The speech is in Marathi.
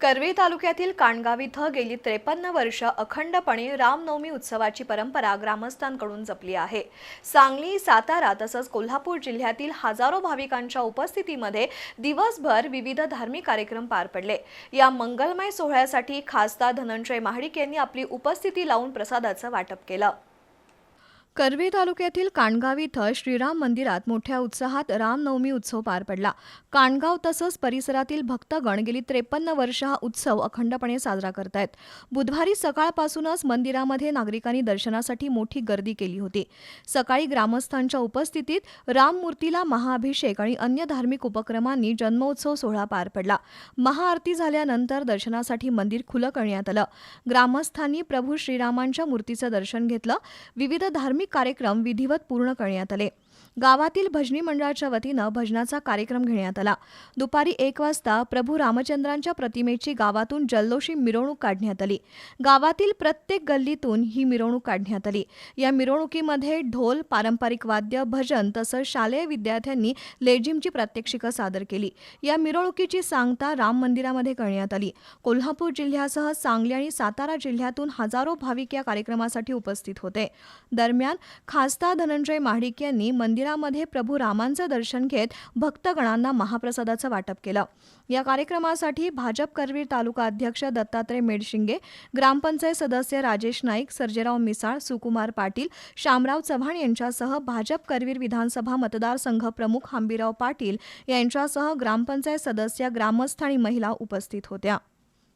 करवी तालुक्यातील काणगाव इथं गेली त्रेपन्न वर्ष अखंडपणे रामनवमी उत्सवाची परंपरा ग्रामस्थांकडून जपली आहे. सांगली सातारा तसंच कोल्हापूर जिल्ह्यातील हजारो भाविकांच्या उपस्थितीमध्ये दिवसभर विविध धार्मिक कार्यक्रम पार पडले. या मंगलमय सोहळ्यासाठी खासदार धनंजय महाडिक यांनी आपली उपस्थिती लावून प्रसादाचं वाटप केलं. करवी तालुक्यातील काणगाव इथं श्रीराम मंदिरात मोठ्या उत्साहात रामनवमी उत्सव पार पडला. काणगाव तसंच परिसरातील भक्तगण गेली त्रेपन्न वर्ष हा उत्सव अखंडपणे साजरा करतायत. बुधवारी सकाळपासूनच मंदिरामध्ये नागरिकांनी दर्शनासाठी मोठी गर्दी केली होती. सकाळी ग्रामस्थांच्या उपस्थितीत राममूर्तीला महाअभिषेक आणि अन्य धार्मिक उपक्रमांनी जन्मोत्सव सोहळा पार पडला. महाआरती झाल्यानंतर दर्शनासाठी मंदिर खुलं करण्यात आलं. ग्रामस्थांनी प्रभू श्रीरामांच्या मूर्तीचं दर्शन घेतलं. विविध धार्मिक कार्यक्रम विधिवत पूर्ण करण्यात आले. गावातील भजनी मंडळाच्या वतीनं भजनाचा कार्यक्रम घेण्यात आला. दुपारी एक वाजता प्रभू रामचंद्रांच्या प्रतिमेची गावातून जल्लोषी मिरवणूक काढण्यात आली. गावातील प्रत्येक गल्लीतून ही मिरवणूक काढण्यात आली. या मिरवणुकीमध्ये ढोल पारंपरिक वाद्य भजन तसंच शालेय विद्यार्थ्यांनी लेझिमची प्रात्यक्षिकं सादर केली. या मिरवणुकीची सांगता राम मंदिरामध्ये करण्यात आली. कोल्हापूर जिल्ह्यासह सांगली आणि सातारा जिल्ह्यातून हजारो भाविक या कार्यक्रमासाठी उपस्थित होते. दरम्यान खासदार धनंजय महाडिक यांनी मंदिर मंदिरामध्ये प्रभू रामांचं दर्शन घेत भक्तगणांना महाप्रसादाचं वाटप केलं. या कार्यक्रमासाठी भाजप करवीर तालुका अध्यक्ष दत्तात्रय मेडशिंगे ग्रामपंचायत सदस्य राजेश नाईक सर्जेराव मिसाळ सुकुमार पाटील शामराव चव्हाण यांच्यासह भाजप करवीर विधानसभा मतदारसंघ प्रमुख हंबीराव पाटील यांच्यासह ग्रामपंचायत सदस्य ग्रामस्थ आणि महिला उपस्थित होत्या.